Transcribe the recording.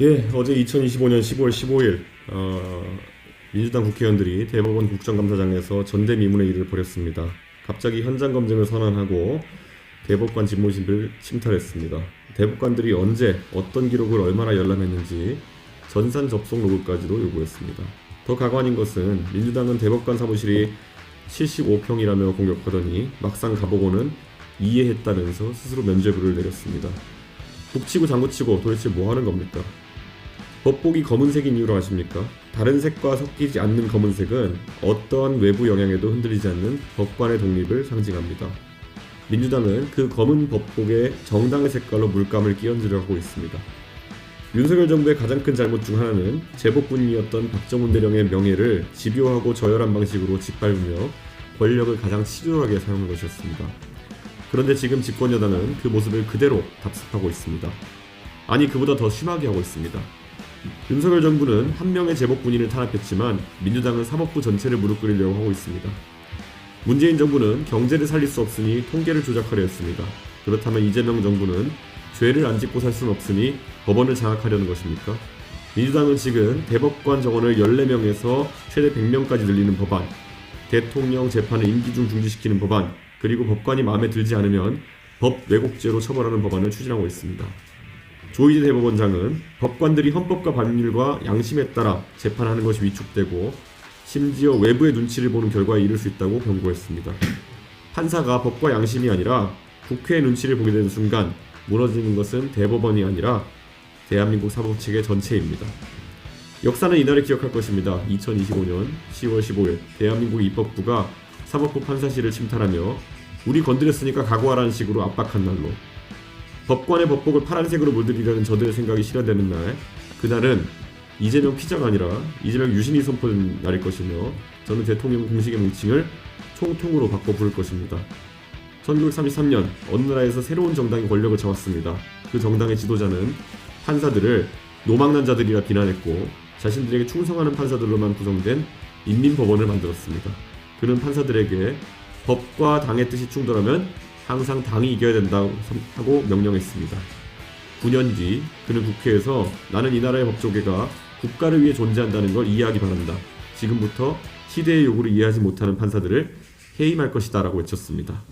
예, 어제 2025년 10월 15일 어, 민주당 국회의원들이 대법원 국정감사장에서 전대미문의 일을 벌였습니다. 갑자기 현장 검증을 선언하고 대법관 집무실을 침탈했습니다. 대법관들이 언제 어떤 기록을 얼마나 열람했는지 전산 접속 로그까지도 요구했습니다. 더 가관인 것은 민주당은 대법관 사무실이 75평이라며 공격하더니 막상 가보고는 이해했다면서 스스로 면죄부를 내렸습니다. 북치고 장구치고 도대체 뭐 하는 겁니까? 법복이 검은색인 이유로 아십니까? 다른 색과 섞이지 않는 검은색은 어떠한 외부 영향에도 흔들리지 않는 법관의 독립을 상징합니다. 민주당은 그 검은 법복에 정당의 색깔로 물감을 끼얹으려 하고 있습니다. 윤석열 정부의 가장 큰 잘못 중 하나는 제복군이었던 박정훈 대령의 명예를 집요하고 저열한 방식으로 짓밟으며 권력을 가장 치졸하게 사용한 것이었습니다. 그런데 지금 집권 여당은 그 모습을 그대로 답습하고 있습니다. 아니 그보다 더 심하게 하고 있습니다. 윤석열 정부는 한 명의 제복 군인을 탄압했지만 민주당은 사법부 전체를 무릎 꿇이려고 하고 있습니다. 문재인 정부는 경제를 살릴 수 없으니 통계를 조작하려 했습니다. 그렇다면 이재명 정부는 죄를 안 짓고 살 수는 없으니 법원을 장악하려는 것입니까? 민주당은 지금 대법관 정원을 14명에서 최대 100명까지 늘리는 법안, 대통령 재판을 임기 중 중지시키는 법안, 그리고 법관이 마음에 들지 않으면 법 왜곡죄로 처벌하는 법안을 추진하고 있습니다. 조희대 대법원장은 법관들이 헌법과 법률과 양심에 따라 재판하는 것이 위축되고 심지어 외부의 눈치를 보는 결과에 이를 수 있다고 경고했습니다. 판사가 법과 양심이 아니라 국회의 눈치를 보게 되는 순간 무너지는 것은 대법원이 아니라 대한민국 사법 체계 전체입니다. 역사는 이날을 기억할 것입니다. 2025년 10월 15일 대한민국 입법부가 사법부 판사실을 침탈하며 우리 건드렸으니까 각오하라는 식으로 압박한 날로 법관의 법복을 파란색으로 물들이려는 저들의 생각이 실현되는 날 그날은 이재명 피자가 아니라 이재명 유신이 선포된 날일 것이며 저는 대통령 공식의 명칭을 총통으로 바꿔 부를 것입니다. 1933년 어느 나라에서 새로운 정당이 권력을 잡았습니다. 그 정당의 지도자는 판사들을 노망난 자들이라 비난했고 자신들에게 충성하는 판사들로만 구성된 인민법원을 만들었습니다. 그는 판사들에게 법과 당의 뜻이 충돌하면 항상 당이 이겨야 된다고 하고 명령했습니다. 9년 뒤 그는 국회에서 나는 이 나라의 법조계가 국가를 위해 존재한다는 걸 이해하기 바란다. 지금부터 시대의 요구를 이해하지 못하는 판사들을 해임할 것이다 라고 외쳤습니다.